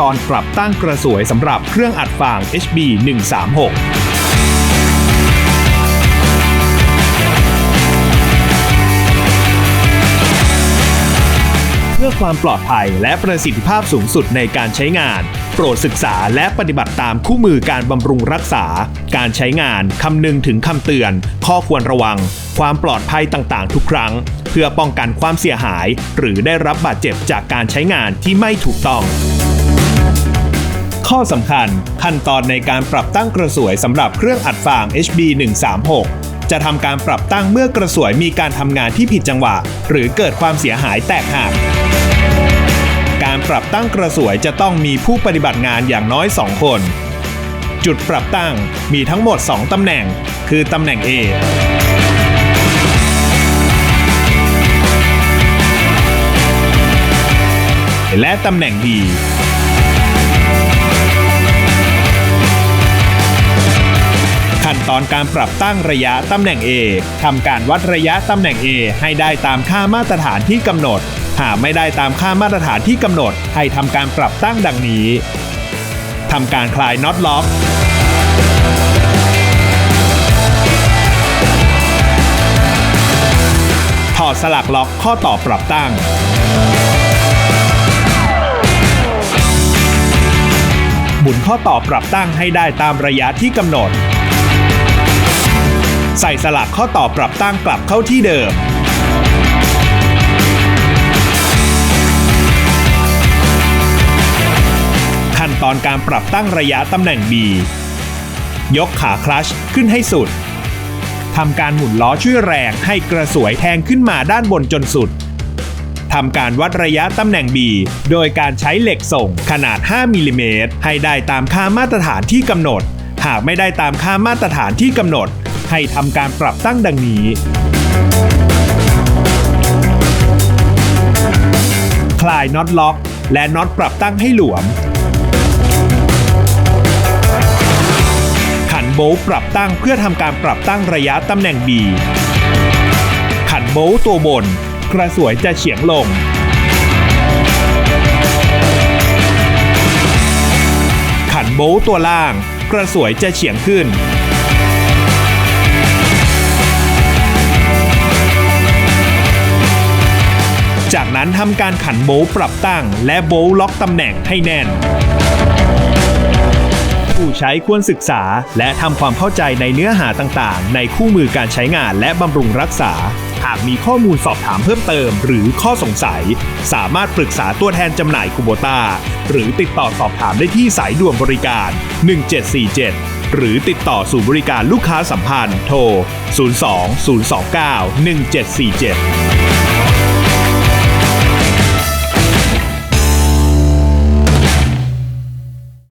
ตอนปรับตั้งกระสวยสำหรับเครื่องอัดฟาง HB 136เพื่อความปลอดภัยและประสิทธิภาพสูงสุดในการใช้งาน โปรดศึกษาและปฏิบัติตามคู่มือการบำรุงรักษา การใช้งานคำนึงถึงคำเตือน ข้อควรระวัง ความปลอดภัยต่างๆ ทุกครั้ง เพื่อป้องกันความเสียหาย หรือได้รับบาดเจ็บจากการใช้งานที่ไม่ถูกต้อง ข้อสำคัญ ขั้นตอนในการปรับตั้งกระสวยสำหรับเครื่องอัดฟาง HB 136จะทำการปรับตั้งเมื่อกระสวยมีการทำงานที่ผิดจังหวะ หรือเกิดความเสียหายแตกหักการปรับตั้งกระสวยจะต้องมีผู้ปฏิบัติงานอย่างน้อย 2 คน จุดปรับตั้งมีทั้งหมด 2 ตำแหน่ง คือตำแหน่ง A และตำแหน่ง B อนการปรับตั้งระยะตำแหน่ง A ทำการวัดระยะตำแหน่ง A ให้ได้ตามค่ามาตรฐานที่กำหนด หากไม่ได้ตามค่ามาตรฐานที่กำหนด ให้ทำการปรับตั้งดังนี้ทำการคลายน็อตล็อกถอดสลักล็อกข้อต่อปรับตั้ง หมุนข้อต่อปรับตั้งให้ได้ตามระยะที่กำหนด ใส่สลักข้อต่อปรับตั้งกลับเข้าที่เดิม ขั้นตอนการปรับตั้งระยะตำแหน่ง B ยกขาคลัชขึ้นให้สุดทำการหมุนล้อช่วยแรงให้กระสวยแทงขึ้นมาด้านบนจนสุดทำการวัดระยะตำแหน่ง B โดยการใช้เหล็กส่งขนาด 5มิลลิเมตรให้ได้ตามค่ามาตรฐานที่กำหนด หากไม่ได้ตามค่ามาตรฐานที่กำหนด ให้ทำการปรับตั้งดังนี้ คลายน็อตล็อก และน็อตปรับตั้งให้หลวม ขันโบลต์ปรับตั้งเพื่อทำการปรับตั้งระยะตำแหน่ง B ขันโบลต์ตัวบน กระสวยจะเฉียงลงขันโบลต์ตัวล่าง กระสวยจะเฉียงขึ้นจากนั้นทำการขันโบล์ปรับตั้ง และโบล์ล็อกตำแหน่งให้แน่น ผู้ใช้ควรศึกษาและทำความเข้าใจในเนื้อหาต่างๆ ในคู่มือการใช้งานและบำรุงรักษา หากมีข้อมูลสอบถามเพิ่มเติม หรือข้อสงสัย สามารถปรึกษาตัวแทนจำหน่ายคูโบตา หรือติดต่อสอบถามได้ที่สายด่วนบริการ 1747 หรือติดต่อสู่บริการลูกค้าสัมพันธ์โทร 02 029 1747